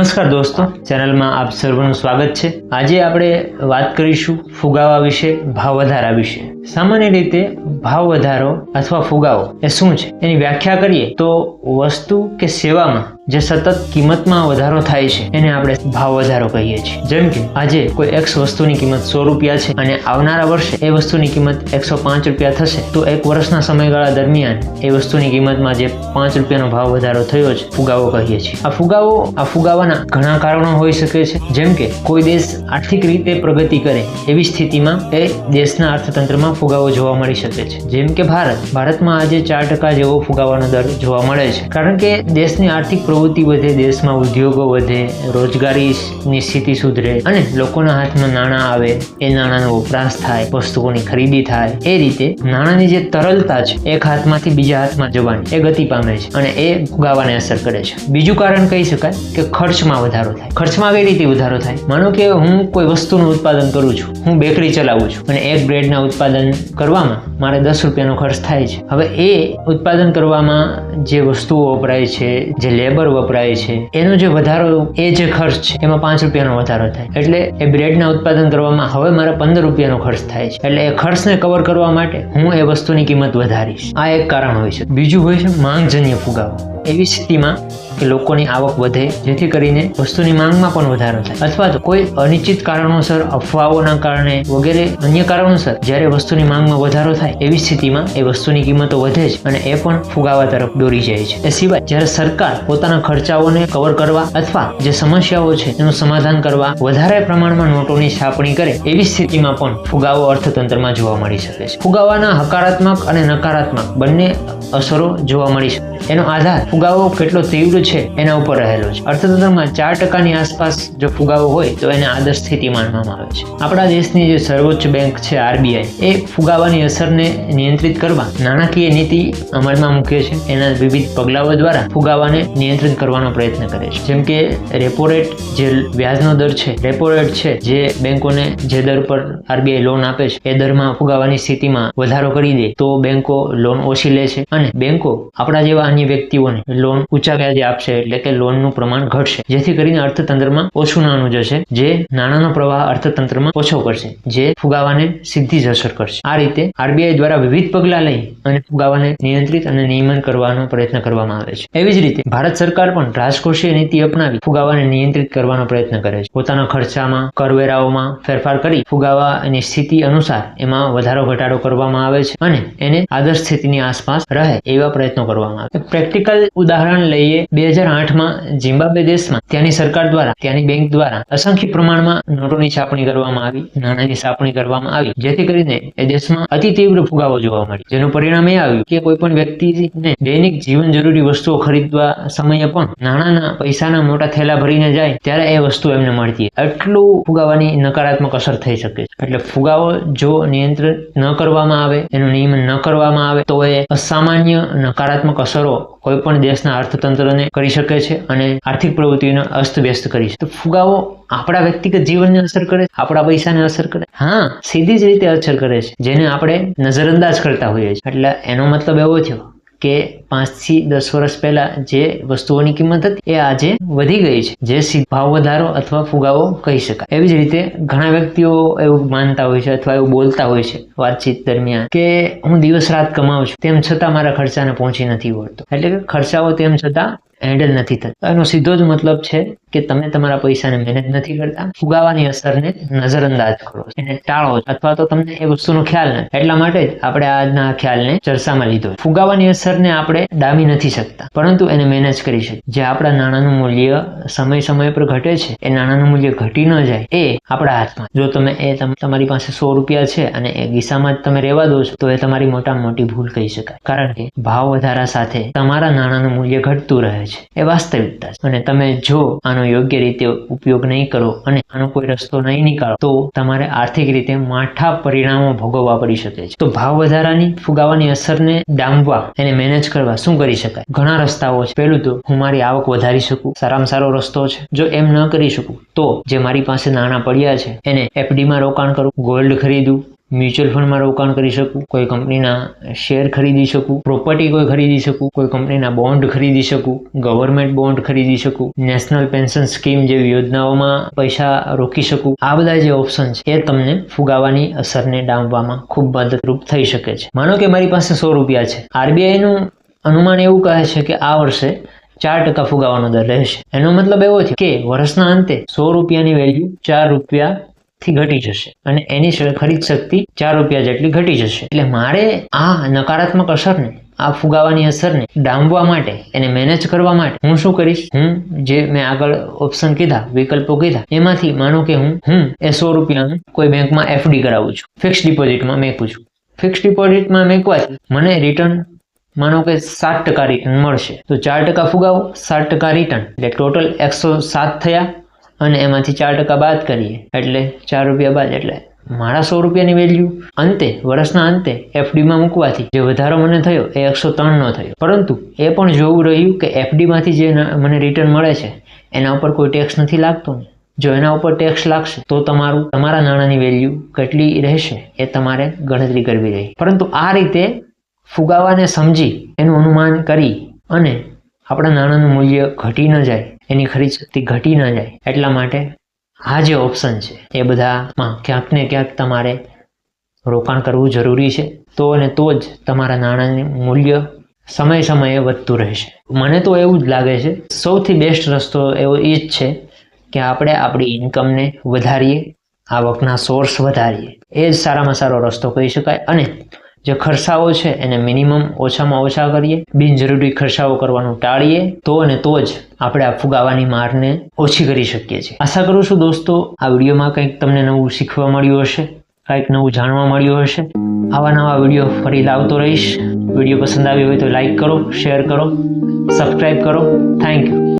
નમસ્કાર દોસ્તો, ચેનલમાં આપ સર્વનું સ્વાગત છે. આજે આપણે વાત કરીશું ફુગાવા વિશે, ભાવ વધારા વિશે. સામાન્ય રીતે ભાવ વધારો અથવા ફુગાવો એ શું છે? એની વ્યાખ્યા કરીએ તો વસ્તુ કે સેવામાં જે સતત કિંમતમાં વધારો થાય છે, એને આપણે ભાવ વધારો કહીએ છીએ. જેમ કે આજે કોઈ એક્સ વસ્તુની કિંમત સો રૂપિયા છે અને આવનારા વર્ષે એ વસ્તુની કિંમત એકસો પાંચ રૂપિયા થશે, તો એક વર્ષના સમયગાળા દરમિયાન એ વસ્તુની કિંમતમાં જે પાંચ રૂપિયાનો ભાવ વધારો થયો છે, ફુગાવો કહીએ છીએ. આ ફુગાવો, આ ફુગાવાના ઘણા કારણો હોઈ શકે છે. જેમ કે, કોઈ દેશ આર્થિક રીતે પ્રગતિ કરે, એવી સ્થિતિમાં એ દેશના અર્થતંત્રમાં ફુગાવો જોવા મળી શકે છે. જેમ કે ભારત, ભારતમાં આજે ચાર ટકા જેવો ફુગાવાનો દર જોવા મળે છે. કારણ કે દેશની આર્થિક પ્રવૃત્તિ વધે, દેશમાં ઉદ્યોગો વધે, રોજગારીની સ્થિતિ સુધરે અને લોકોના હાથમાં નાણાં આવે, એ નાણાંનો વપરાશ થાય, વસ્તુઓની ખરીદી થાય. એ રીતે નાણાંની જે તરલતા છે, એક હાથમાંથી બીજા હાથમાં જવાની, એ ગતિ પામે છે અને એ ફુગાવાને અસર કરે છે. બીજું કારણ કહી શકાય કે ખર્ચમાં વધારો થાય. ખર્ચમાં કઈ રીતે વધારો થાય? માનો કે હું કોઈ વસ્તુનું ઉત્પાદન કરું છું. હું બેકરી ચલાવું છું. અને એક બ્રેડના ઉત્પાદન કરવામાં મારે દસ રૂપિયાનો ખર્ચ થાય છે. હવે એ ઉત્પાદન કરવામાં જે વસ્તુઓ વપરાય છે, જે લેબર વપરાય છે, એનો જે વધારો, એ જે ખર્ચ છે, એમાં પાંચ રૂપિયાનો વધારો થાય. એટલે એ બ્રેડના ઉત્પાદન કરવામાં હવે મારે પંદર રૂપિયાનો ખર્ચ થાય છે. એટલે એ ખર્ચને કવર કરવા માટે હું એ વસ્તુની કિંમત વધારીશ. આ એક કારણ હોય છે. બીજું હોય છે માંગજન્ય ફુગાવો. એવી સ્થિતિમાં કે લોકોની આવક વધે, જેથી કરીને વસ્તુની માંગમાં પણ વધારો થાય. અથવા તો કોઈ અનિશ્ચિત કારણોસર, અફવાઓના કારણે વગેરે અન્ય કારણોસર જ્યારે વસ્તુની માંગમાં વધારો થાય, એવી સ્થિતિમાં એ વસ્તુની કિંમતો વધે છે અને એ પણ ફુગાવા તરફ દોરી જાય છે. એ સિવાય જ્યારે સરકાર પોતાના ખર્ચાઓને કવર કરવા અથવા જે સમસ્યાઓ છે એનું સમાધાન કરવા વધારે પ્રમાણમાં નોટોની છાપણી કરે, એવી સ્થિતિમાં પણ ફુગાવો અર્થતંત્રમાં જોવા મળી શકે છે. ફુગાવાના હકારાત્મક અને નકારાત્મક બંને અસરો જોવા મળી શકે એનો આધાર ફુગાવો કેટલો તીવ્ર છે એના ઉપર રહેલો છે. અર્થતંત્રમાં ચાર ટકાની આસપાસ જો ફુગાવો હોય, તો એને આદર્શ સ્થિતિ માનવામાં આવે છે. આપણા દેશની જે સર્વોચ્ચ બેંક છે, આરબીઆઈ, એ ફુગાવાની અસરને નિયંત્રિત કરવા નાણાકીય નીતિ અમલમાં મૂકે છે. એના વિવિધ પગલાઓ દ્વારા ફુગાવાને નિયંત્રિત કરવાનો પ્રયત્ન કરે છે. જેમ કે રેપો રેટ, જે વ્યાજનો દર છે, રેપો રેટ છે, જે બેંકોને જે દર પર આરબીઆઈ લોન આપે છે, એ દરમાં ફુગાવાની સ્થિતિમાં વધારો કરી દે, તો બેંકો લોન ઓછી લે છે. અને બેંકો આપણા જેવા અન્ય વ્યક્તિઓને લોન ઊંચા વ્યાજે આપશે એટલે કે લોનનું પ્રમાણ ઘટશે. જેથી કરીને અર્થતંત્રમાં ઓછું નાણું જશે, જે નાણાંનો પ્રવાહ અર્થતંત્રમાં ઓછો કરશે, જે ફુગાવાને સીધી જ અસર કરશે. આ રીતે આરબીઆઈ દ્વારા વિવિધ પગલાં લઈ અને ફુગાવાને નિયંત્રિત અને નિયમન કરવાનો પ્રયત્ન કરવામાં આવે છે. એવી જ રીતે ભારત સરકાર પણ રાજકોષીય નીતિ અપનાવી ફુગાવાને નિયંત્રિત કરવાનો પ્રયત્ન કરે છે. પોતાના ખર્ચામાં, કરવેરાઓમાં ફેરફાર કરી ફુગાવાની સ્થિતિ અનુસાર એમાં વધારો ઘટાડો કરવામાં આવે છે અને એને આદર્શ સ્થિતિની આસપાસ રહે એવા પ્રયત્નો કરવામાં આવે પ્રેક્ટિકલ ઉદાહરણ લઈએ બે હજાર આઠમાં ઝિમ્બાબ્વે દેશમાં ત્યાંની સરકાર દ્વારા, ત્યાંની બેંક દ્વારા અસંખ્ય પ્રમાણમાં નોટોની છાપણી કરવામાં આવી, નાણાંની છાપણી કરવામાં આવી, જેથી કરીને એ દેશમાં અતિ તીવ્ર ફુગાવો જોવા મળ્યો. જેનું પરિણામ એ આવ્યું કે કોઈ પણ વ્યક્તિને દૈનિક જીવન જરૂરી વસ્તુઓ ખરીદવા સમયે પણ નાણાંના પૈસાના મોટા થેલા ભરીને જાય, ત્યારે એ વસ્તુ એમને મળતી એટલું ફુગાવાની નકારાત્મક અસર થઈ શકે છે. એટલે ફુગાવો જો નિયંત્રિત ન કરવામાં આવે, એનું નિયમન ન કરવામાં આવે, તો એ અસામાન્ય નકારાત્મક અસરો કોઈ પણ દેશના અર્થતંત્રને કરી શકે છે અને આર્થિક પ્રવૃત્તિઓને અસ્તવ્યસ્ત કરી છે. તો ફુગાવો આપણા વ્યક્તિગત જીવનને અસર કરે, આપણા પૈસાને અસર કરે. હા, સીધી જ રીતે અસર કરે છે, જેને આપણે નજરઅંદાજ કરતા હોઈએ છીએ. એટલે એનો મતલબ એવો થયો કે પાંચથી દસ વર્ષ પહેલા જે વસ્તુઓની કિંમત હતી, એ આજે વધી ગઈ છે. જે ભાવ વધારો અથવા ફુગાવો કહી શકાય. એવી જ રીતે ઘણા વ્યક્તિઓ એવું માનતા હોય છે અથવા એવું બોલતા હોય છે વાતચીત દરમિયાન કે હું દિવસ રાત કમાઉં છું, તેમ છતાં મારા ખર્ચાને પહોંચી નથી વળતો. એટલે કે ખર્ચાઓ તેમ છતાં હેન્ડલ નથી થતા. એનો સીધો જ મતલબ છે કે તમે તમારા પૈસાને મેનેજ નથી કરતા. ફુગાવાની અસરને નજરઅંદાજ કરો. એને ટાળો અથવા તો તમને એ વસ્તુનો ખ્યાલ નથી એટલા માટે જ આપણે આજના ખ્યાલને ચર્ચામાં લીધો ફુગાવાની અસરને આપણે ડામી નથી શકતા, પરંતુ એને મેનેજ કરી શકીએ. જે આપણા નાણાંનું મૂલ્ય સમય સમય પર ઘટે છે, એ નાણાંનું મૂલ્ય ઘટી ન જાય, એ આપણા હાથમાં જો તમે એ તમારી પાસે સો રૂપિયા છે અને એ ગીસામાં જ તમે રહેવા દો છો, તો એ તમારી મોટામાં મોટી ભૂલ કહી શકાય. કારણ કે ભાવ વધારા સાથે તમારા નાણાંનું મૂલ્ય ઘટતું રહે છે. એ વાસ્તવિકતા છે. અને તમે જો આનો યોગ્ય રીતે ઉપયોગ નહીં કરો અને આનો કોઈ રસ્તો નહીં નીકાળો, તો તમારે આર્થિક રીતે માઠા પરિણામો ભોગવવા પડી શકે છે. તો ભાવ વધારાની ફુગાવાની અસરને ડામવા એને મેનેજ કરવા શું કરી શકાય? ઘણા રસ્તાઓ છે. પહેલું તો, હું મારી આવક વધારી શકું. સારામાં સારો રસ્તો છે. જો એમ ન કરી શકું, તો જે મારી પાસે નાણાં પડ્યા છે, એને એફડીમાં રોકાણ કરું ગોલ્ડ ખરીદું મ્યુચ્યુઅલ ફંડમાં રોકાણ કરી શકું, કોઈ કંપનીના શેર ખરીદી શકું, પ્રોપર્ટી કોઈ ખરીદી શકું, કોઈ કંપનીના બોન્ડ ખરીદી શકું, ગવર્મેન્ટ બોન્ડ ખરીદી શકું, નેશનલ પેન્શન સ્કીમ જેવી યોજનાઓમાં પૈસા રોકી શકું. આ બધા જે ઓપ્શન છે એ તમને ફુગાવાની અસરને ડામવામાં ખૂબ મદદરૂપ થઈ શકે છે. માનો કે મારી પાસે સો રૂપિયા છે. આરબીઆઈનું અનુમાન એવું કહે છે કે આ વર્ષે ચાર ટકા ફુગાવાનો દર રહેશે. એનો મતલબ એવો છે કે વર્ષના અંતે સો રૂપિયાની વેલ્યુ ચાર રૂપિયા થી ઘટી જશે અને એની ખરીદ શક્તિ ચાર રૂપિયા જેટલી ઘટી જશે. એટલે મારે આ નકારાત્મક અસરને, આ ફુગાવાની અસરને ડામવા માટે, એને મેનેજ કરવા માટે હું શું કરીશ? હું જે મેં આગળ ઓપ્શન કીધા, વિકલ્પો કીધા, એમાંથી માનો કે હું હું એ સો રૂપિયાનું કોઈ બેંકમાં એફડી કરાવું છું. ફિક્સ ડિપોઝિટમાં મેકું છું. ફિક્સ ડિપોઝિટમાં મેકવાથી મને રિટર્ન માનો કે સાત ટકા રિટર્ન મળશે. તો ચાર ટકા ફુગાવો, સાત ટકા રિટર્ન એટલે ટોટલ એકસો સાત થયા. અને એમાંથી ચાર ટકા બાદ કરીએ. એટલે ચાર રૂપિયા બાદ, એટલે મારા સો રૂપિયાની વેલ્યુ અંતે, વર્ષના અંતે એફડીમાં મૂકવાથી જે વધારો મને થયો એ એકસો ત્રણનો થયો. પરંતુ એ પણ જોવું રહ્યું કે એફડીમાંથી જે મને રિટર્ન મળે છે, એના ઉપર કોઈ ટેક્સ નથી લાગતો જો એના ઉપર ટેક્સ લાગશે, તો તમારું, તમારા નાણાંની વેલ્યુ કેટલી રહેશે એ તમારે ગણતરી કરવી રહી. પરંતુ આ રીતે ફુગાવાને સમજી એનું અનુમાન કરી અને આપણા નાણાંનું મૂલ્ય ઘટી ન જાય એની ખરીદ શક્તિ ઘટી ન જાય એટલા માટે આ જે ઓપ્શન છે, એ બધામાં ક્યાંક ને ક્યાંક તમારે રોકાણ કરવું જરૂરી છે. તો અને તો જ તમારા નાણાંનું મૂલ્ય સમય સમયે વધતું રહેશે. મને તો એવું જ લાગે છે, સૌથી બેસ્ટ રસ્તો એવો એ જ છે કે આપણે આપણી ઇન્કમને વધારીએ, આવકના સોર્સ વધારીએ. એ જ સારામાં સારો રસ્તો કહી શકાય અને જે ખર્ચાઓ છે એને મિનિમમ ઓછામાં ઓછા કરીએ. બિનજરૂરી ખર્ચાઓ કરવાનું ટાળીએ. તો અને તો જ આપણે આ ફુગાવાની મારને ઓછી કરી શકીએ છીએ. આશા કરું છું દોસ્તો, આ વિડીયોમાં કંઈક તમને નવું શીખવા મળ્યું હશે, કંઈક નવું જાણવા મળ્યું હશે. આવા નવા વીડિયો ફરી લાવતો રહીશ. વીડિયો પસંદ આવ્યો હોય તો લાઈક કરો, શેર કરો સબસ્ક્રાઈબ કરો. Thank you